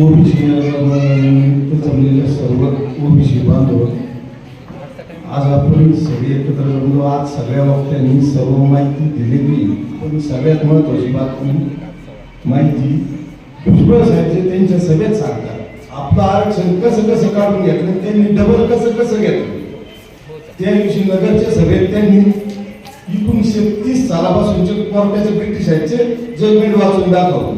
OBC निमित्त जमलेल्या सर्व ओबीसी बांधव आज आपण सगळे एकत्र जमलो. आज सगळ्या वक्त्यांनी सर्व माहिती दिलेली पण सगळ्यात महत्वाची बातमी म्हणजे माहिती भुजबळ साहेब त्यांच्या सभेत सांगतात. आपलं आरक्षण कसं कसं काढून घेतलं त्यांनी डबल कसं कसं घेतलं? त्या दिवशी नगरच्या सभेत त्यांनी एकोणीसशे तीस सालापासूनचे कोर्टाचे ब्रिटिशांचे जजमेंट वाचून दाखवलं.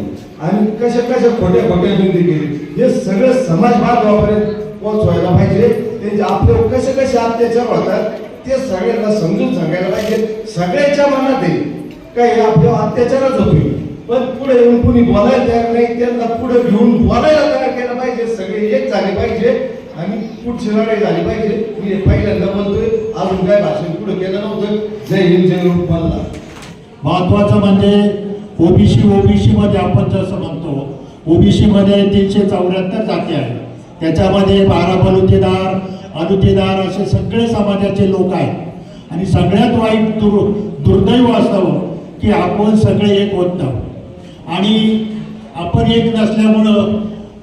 आणि कशा कशा खोट्या खोट्या विनंती केली. हे सगळं समाज बांधवापर्यंत पोहोचवायला पाहिजे? त्यांचे आपले कसे कसे अत्याचार होतात ते सगळ्यांना समजून सांगायला पाहिजे. सगळ्यांच्या मनात येईल काही आपल्यावर अत्याचारच होतोय. पण पुढे येऊन कुणी बोलायला तयार नाही त्यांना पुढे घेऊन बोलायला तयार केलं पाहिजे. सगळे एक झाले पाहिजे. आणि पुढची लढाई झाली पाहिजे. मी पहिल्यांदा बोलतोय. अजून काय भाषण पुढे केलं नव्हतं. जय हिंद जय रूप महत्वाचं म्हणजे ओबीसी ओबीसी मध्ये आपण जसं म्हणतो ओबीसी मध्ये तीनशे चौऱ्याहत्तर जाती आहेत. त्याच्यामध्ये बारा बलुतेदार अनुतेदार असे सगळे समाजाचे लोक आहेत. आणि सगळ्यात वाईट दुर् दुर्दैव असतं की आपण सगळे एक होत नाही. आणि आपण एक नसल्यामुळं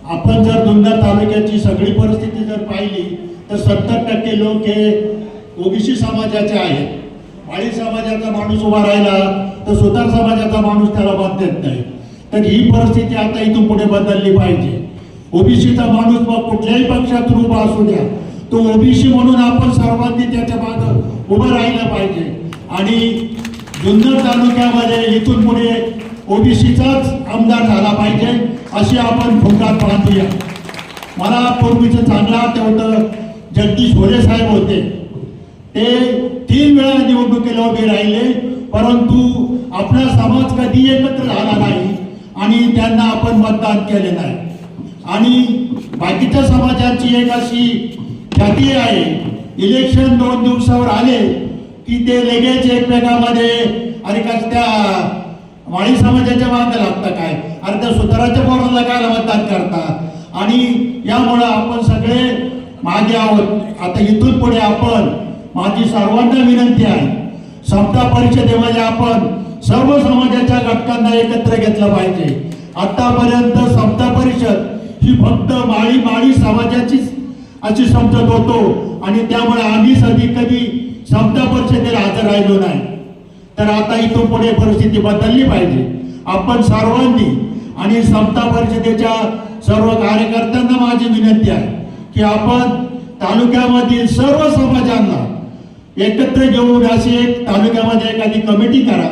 आपण जर जुन्नर तालुक्याची सगळी परिस्थिती जर पाहिली तर सत्तर टक्के लोक हे ओबीसी समाजाचे आहेत. वाळी समाजाचा माणूस उभा राहिला तर सुतार समाजाचा माणूस त्याला मत देत नाही. तर ही परिस्थिती आता इथून पुढे बदलली पाहिजे. ओबीसीचा माणूस मग कुठल्याही पक्षात उभा असू द्या. तो ओबीसी म्हणून आपण सर्वांनी त्याच्या मागं उभं राहिलं पाहिजे. आणि जुन्नर तालुक्यामध्ये इथून पुढे ओबीसीचाच आमदार झाला पाहिजे अशी आपण फुंकात बांधूया मला पूर्वीचं चांगलं आठवतं जगदीश भोले साहेब होते. ते तीन वेळा निवडणुकीला उभे राहिले परंतु आपला समाज कधी एकत्र झाला नाही आणि त्यांना आपण मतदान केले नाही. आणि बाकीच्या समाजाची एक अशी जाती आहे इलेक्शन दोन दिवसावर आले की ते लगेच एकमेकामध्ये अरे कस त्या वाणी समाजाच्या मागे लागतं काय? अरे त्या सुताराच्या पोराला काय मतदान करता? आणि यामुळं आपण सगळे मागे आहोत. आता इथून पुढे आपण माझी सर्वांना विनंती आहे समता परिषदेमध्ये आपण सर्व समाजाच्या घटकांना एकत्र घेतलं पाहिजे. आतापर्यंत समता परिषद ही फक्त माळी माळी समाजाचीच अशी समजत होतो आणि त्यामुळे आम्ही कधी कधी समता परिषदेला हजर राहिलो नाही. तर आता इथून पुढे परिस्थिती बदलली पाहिजे. आपण सर्वांनी आणि समता परिषदेच्या सर्व कार्यकर्त्यांना माझी विनंती आहे की आपण तालुक्यामधील सर्व समाजांना एकत्र घेऊन अशी एक तालुक्यामध्ये एखादी कमिटी करा.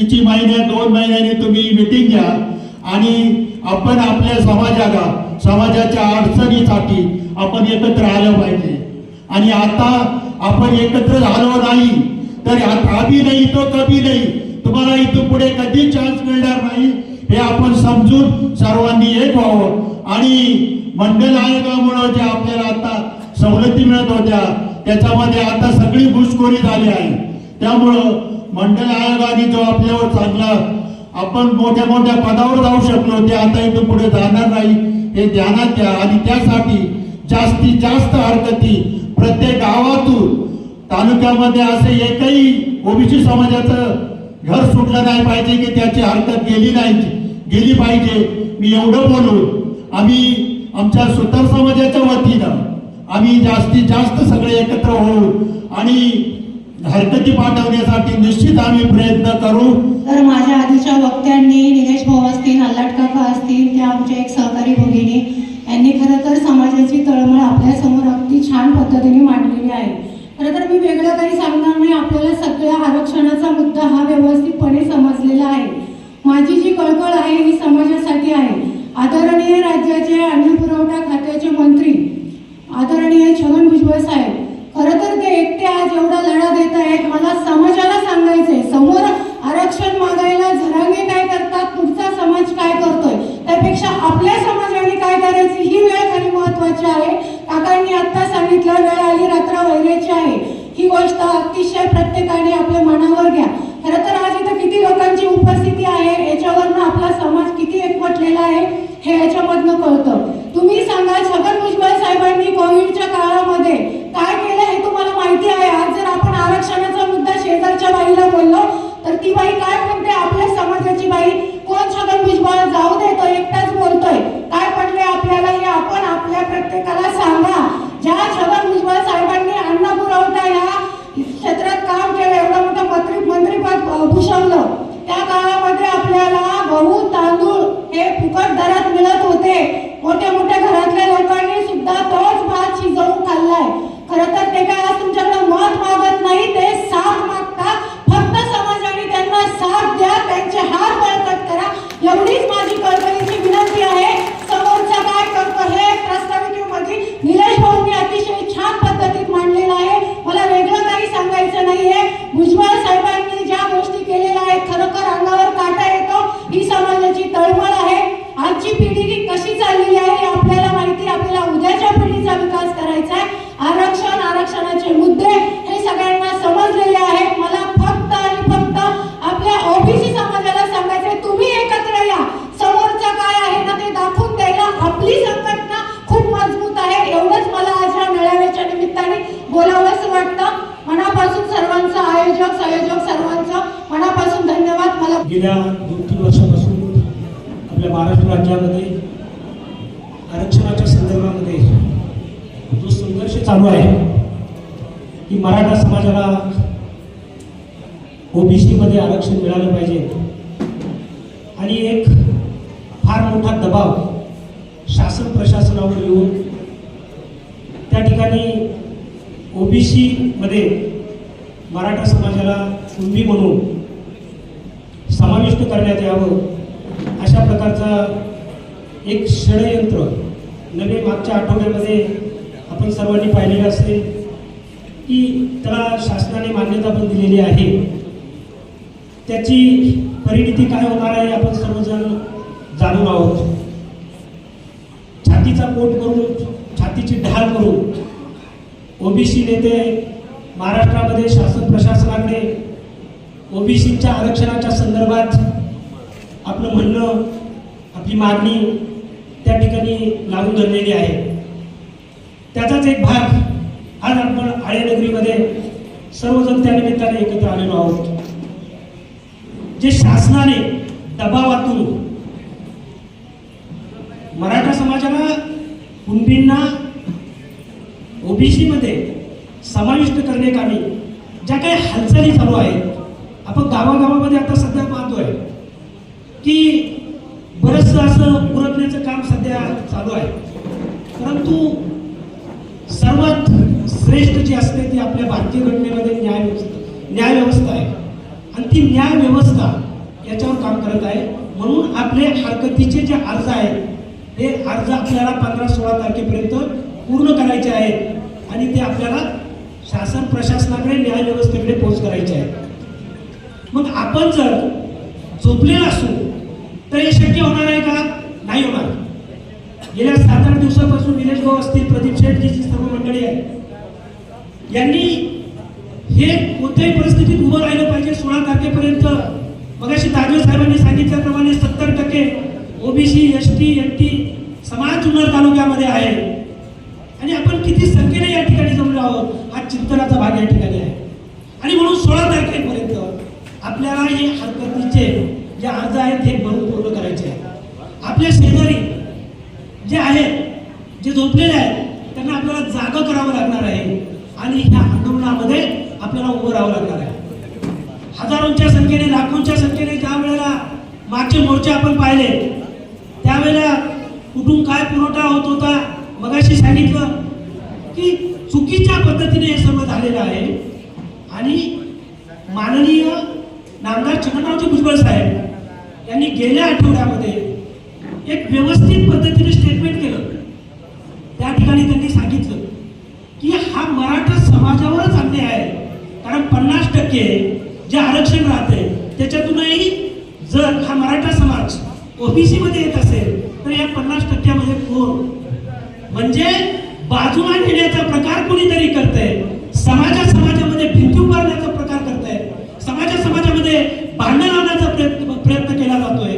तिची महिन्या दोन महिन्याने तुम्ही मिटिंग घ्या आणि आपण आपल्या समाजाला समाजाच्या अडचणीसाठी आपण एकत्र आलं पाहिजे. आणि आता आपण एकत्र झालो नाही तर आ- आम्ही नाही तो कधी नाही. तुम्हाला इथून पुढे कधी चान्स मिळणार नाही हे आपण समजून सर्वांनी एक व्हावं. आणि मंडल आयोगामुळं जे आपल्याला आता सवलती मिळत होत्या त्याच्यामध्ये आता सगळी घुसखोरी झाली आहे. त्यामुळं मंडल आयोगाने जो आपल्यावर चांगला आपण मोठ्या मोठ्या पदावर जाऊ शकलो ते आता इथून पुढे जाणार नाही. हे ध्यानात घ्या. आणि त्यासाठी जास्तीत जास्त हरकती प्रत्येक गावातून तालुक्यामध्ये असे एकही ओबीसी समाजाचं घर सुटलं नाही पाहिजे की त्याची हरकत गेली नाही गेली पाहिजे. मी एवढं बोलून आम्ही आमच्या सुतार समाजाच्या वतीनं आम्ही जास्तीत जास्त सगळे एकत्र होऊ आणि हरकती पाठवण्यासाठी निश्चित आम्ही प्रयत्न करू. तर माझ्या आधीच्या वक्त्यांनी निलेश भाऊ असतील अल्लाट काका असतील त्या आमच्या एक सहकारी भगिनी यांनी खरं तर समाजाची तळमळ आपल्यासमोर अगदी छान पद्धतीने मांडलेली आहे. खरं तर मी वेगळं काही सांगणार नाही आपल्याला सगळ्या आरक्षणाचा मुद्दा हा व्यवस्थितपणे समजलेला आहे. माझी जी कळकळ आहे ही समाजासाठी आहे. आदरणीय राज्याचे अन्न पुरवठा खात्याचे मंत्री आदरणीय छगन भुजबळ साहेब गेल्या दोन तीन वर्षापासून आपल्या महाराष्ट्र राज्यामध्ये आरक्षणाच्या संदर्भामध्ये जो संघर्ष चालू आहे की मराठा समाजाला ओबीसीमध्ये आरक्षण मिळालं पाहिजे. आणि एक फार मोठा दबाव शासन प्रशासनावर येऊन त्या ठिकाणी ओबीसीमध्ये मराठा समाजाला कुणबी म्हणून नष्ट करण्यात यावं. अशा प्रकारचा एक षडयंत्र नवे मागच्या आठवड्यामध्ये आपण सर्वांनी पाहिलेलं असेल की त्याला शासनाने मान्यता पण दिलेली आहे. त्याची परिणिती काय होणार आहे आपण सर्वजण जाणून आहोत. छातीचा पोट करून छातीची ढाल करून ओबीसी नेते महाराष्ट्रामध्ये शासन प्रशासनाकडे ओबीसीच्या आरक्षणाच्या संदर्भात आपलं म्हणणं आपली मागणी त्या ठिकाणी लागू धरलेली आहे. त्याचाच एक भाग आज आपण आळेनगरीमध्ये सर्वजण त्या निमित्ताने एकत्र आलेलो आहोत. जे शासनाने दबावातून मराठा समाजाला कुणबींना ओबीसीमध्ये समाविष्ट करण्याकामी ज्या काही हालचाली चालू आहेत आपण गावागावामध्ये आता सध्या पाहतोय. की बरंचसं असं पुरवण्याचं काम सध्या चालू आहे. परंतु सर्वात श्रेष्ठ जी असते ती आपल्या भारतीय घटनेमध्ये न्याय व्यवस्था न्याय व्यवस्था आहे. आणि ती न्याय व्यवस्था याच्यावर काम करत आहे. म्हणून आपले हरकतीचे जे अर्ज आहेत ते अर्ज आपल्याला पंधरा सोळा तारखेपर्यंत पूर्ण करायचे आहेत. आणि ते आपल्याला शासन प्रशासनाकडे न्याय व्यवस्थेकडे पोहोच करायचे आहेत. मग आपण जर झोपलेला असू तर हे शक्य होणार आहे का? नाही होणार. गेल्या सात आठ दिवसापासून निलेश भाऊ असतील प्रदीप शेठजीची सर्व मंडळी आहे. यांनी हे कोणत्याही परिस्थितीत उभं राहिलं पाहिजे सोळा तारखेपर्यंत. मगाशी दाजवे साहेबांनी सांगितल्याप्रमाणे सत्तर टक्के OBC S T N T समाज जुन्नर तालुक्यामध्ये आहे. आणि आपण किती संख्येने या ठिकाणी जमलो आहोत? हा चिंतनाचा भाग या ठिकाणी आहे. आणि म्हणून सोळा तारखेपर्यंत आपल्याला हे हरकतीचे जे अर्ज आहेत ते भरून पूर्ण करायचे आहेत. आपल्या शेजारी जे आहेत जे झोपलेले आहेत त्यांना आपल्याला जागा करावं लागणार आहे. आणि ह्या आंदोलनामध्ये आपल्याला उभं राहावं लागणार आहे. हजारोंच्या संख्येने लाखोंच्या संख्येने ज्या वेळेला मागचे मोर्चे आपण पाहिले त्यावेळेला कुठून काय पुरवठा होत होता मगाशी सांगितलं की चुकीच्या पद्धतीने हे सर्व झालेलं आहे. आणि माननीय नामदार छगनरावजी भुजबळ साहेब यांनी गेल्या आठवड्यामध्ये एक व्यवस्थित पद्धतीने स्टेटमेंट केलं. त्या ठिकाणी त्यांनी सांगितलं की हा मराठा समाजावरच अन्याय आहे. कारण पन्नास टक्के जे आरक्षण राहते त्याच्यातूनही जर हा मराठा समाज ओबीसीमध्ये येत असेल तर या पन्नास टक्क्यामध्ये कोण? म्हणजे बाजूला नेण्याचा प्रकार कोणीतरी करतंय. समाजा समाजामध्ये भिंती उभारण्याचा प्रकार करतंय. समाजा समाजामध्ये भांडण लावण्याचा प्रयत्न प्रयत्न केला जातोय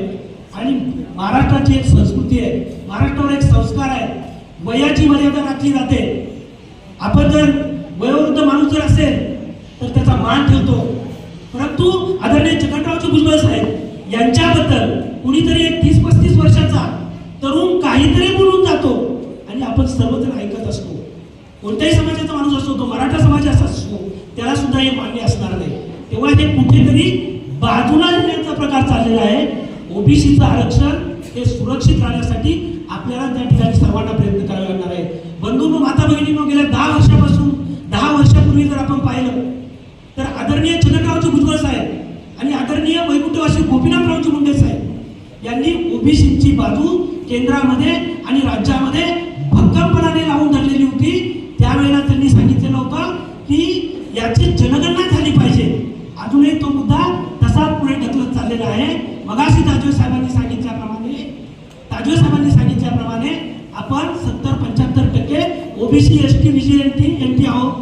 आणि महाराष्ट्राची एक संस्कृती आहे महाराष्ट्रावर एक संस्कार आहे. वयाची मर्यादा राखली जाते. आपण जर वयोवृद्ध माणूस जर असेल तर त्याचा मान ठेवतो. परंतु आदरणीय जगनरावजी भुजबळ साहेब यांच्याबद्दल कुणीतरी एक तीस पस्तीस वर्षाचा तरुण काहीतरी बोलून जातो आणि आपण सर्वजण ऐकत असतो. कोणत्याही समाजाचा माणूस असतो तो मराठा समाजाचा असतो त्याला सुद्धा हे मान्य असणार नाही. तेव्हा हे कुठेतरी बाजूला नेण्याचा प्रकार चाललेला आहे. ओबीसीचं आरक्षण हे सुरक्षित राहण्यासाठी आपल्याला त्या ठिकाणी सर्वांना प्रयत्न करावे लागणार आहे. बंधूंनो माता भगिनींनो गेल्या दहा वर्षापासून दहा वर्षापूर्वी जर आपण पाहिलं तर आदरणीय छगनरावजी भुजबळ साहेब आणि आदरणीय वैकुंठवासी गोपीनाथरावजी मुंडे साहेब यांनी ओबीसीची बाजू केंद्रामध्ये आणि राज्यामध्ये भक्कमपणाने लावून धरलेली होती. त्यावेळेला त्यांनी सांगितलेलं होतं की याची जनगणना झाली पाहिजे. अजूनही तो मुद्दा तसाच पुढे ढकलत चाललेला आहे. मगाशी ताजवे साहेबांनी सांगितल्याप्रमाणे ताजवे साहेबांनी आपण सत्तर पंच्याहत्तर टक्के OBC S T BC N T N T आहोत.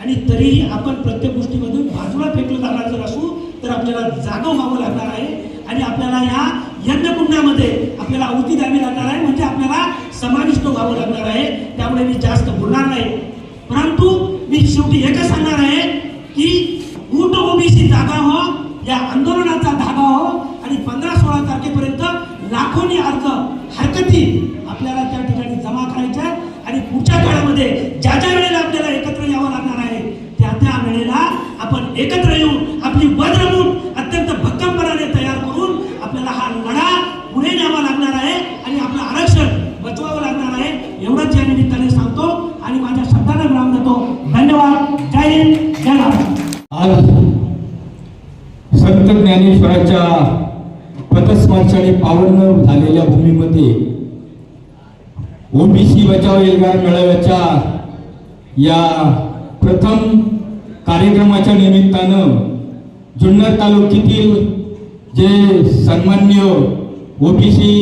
आणि तरीही आपण प्रत्येक गोष्टीमधून बाजूला फेकलं जाणार जर असू तर आपल्याला जागा व्हावं लागणार आहे. आणि आपल्याला या यज्ञकुंडामध्ये आपल्याला आहुती द्यावी लागणार आहे म्हणजे आपल्याला समाविष्ट व्हावं लागणार आहे. त्यामुळे मी जास्त बोलणार नाही. परंतु मी शेवटी एकच सांगणार आहे की ऊट ओबीसी जागा हो या आंदोलनाचा धागा हो आणि पंधरा सोळा तारखेपर्यंत लाखोनी अर्ज हरकती आपल्याला त्या ठिकाणी जमा करायच्या आणि पुढच्या काळामध्ये ज्या ज्या वेळेला आपल्याला एकत्र यावं लागणार आहे त्या त्या वेळेला आपण एकत्र येऊन आपली वज्रमूठ अत्यंत भक्कमपणाने तयार करून आपल्याला हा लढा पुढे न्यावा लागणार आहे आणि आपलं आरक्षण बचवावं लागणार आहे एवढंच या निमित्ताने सांगतो आणि माझ्या शब्दाला विराम देतो. धन्यवाद. जय हिंद. जय महाराष्ट्र आज संत ज्ञानेश्वराच्या पथस्पर्शाने पावन झालेल्या भूमीमध्ये ओबीसी बचाव एल्गार मेळाव्याच्या या प्रथम कार्यक्रमाच्या निमित्तानं जुन्नर तालुक्यातील जे सन्मान्य ओबीसी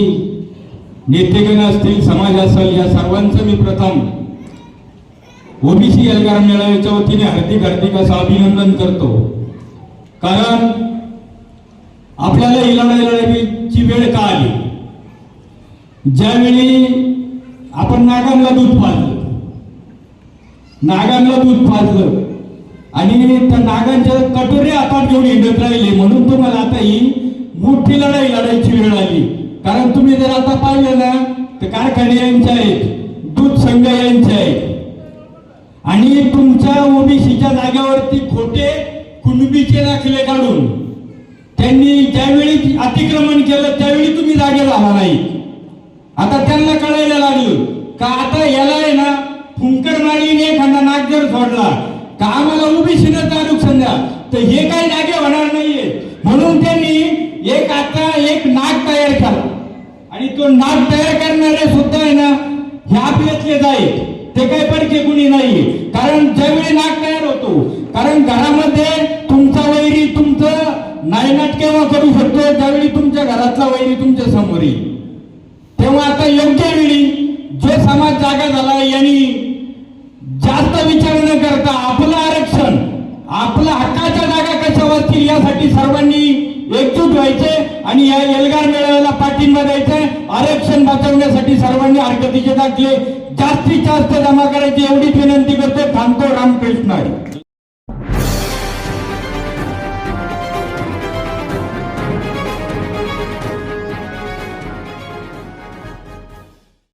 नेतेगण असतील समाज असेल या सर्वांचं मी प्रथम ओबीसी एल्गार मेळाव्याच्या वतीने हार्दिक हार्दिक असं अभिनंदन करतो. कारण आपल्याला इलाडा इलाडाची वेळ का आली? ज्यावेळी आपण नागांना दूध पाजलं. नागांना दूध पाजलं. आणि त्या नागांच्या कटोरे हातात घेऊन हिंडत राहिले म्हणून तुम्हाला आता ही मोठी लढाई लढायची वेळ आली. कारण तुम्ही जर आता पाहिलं ना तर कारखाने यांचे आहेत दूध संघ यांचे आहेत. आणि तुमच्या ओबीसीच्या जागेवरती खोटे कुणबीचे दाखले काढून त्यांनी ज्यावेळी अतिक्रमण केलं त्यावेळी तुम्ही जागे झाला नाही. आता त्यांना कळायला लागलं. का आता याला आहे ना फुंकर मारीने एखादा नाग जर सोडला का आम्हाला ओबीसीनं आरक्षण द्या तर हे काही जागे होणार नाहीये. म्हणून त्यांनी एक आता एक नाग तयार केला. आणि तो नाग तयार करणारे सुद्धा आहे ना हे आपल्यातले आहेत ते काही परके कुणी नाही कारण ज्यावेळी नाक तयार होतो कारण घरामध्ये तुमचा वैरी तुमचं नायनाट केव्हा करू शकतो? त्यावेळी तुमच्या घरातला वैरी तुमच्यासमोर येईल. तेव्हा आता योग्य वेळी जो समाज जागा झाला यांनी जास्त विचार न करता आपलं आरक्षण आपल्या हक्काच्या जागा कशा वाचतील यासाठी सर्वांनी एकजूट व्हायचे आणि या एल्गार मेळाव्याला पाठिंबा द्यायचे. आरक्षण वाचवण्यासाठी सर्वांनी हरकतीचे दाखले. जास्तीत जास्त जमा करायची एवढीच विनंती करतो थांबतो रामकृष्ण.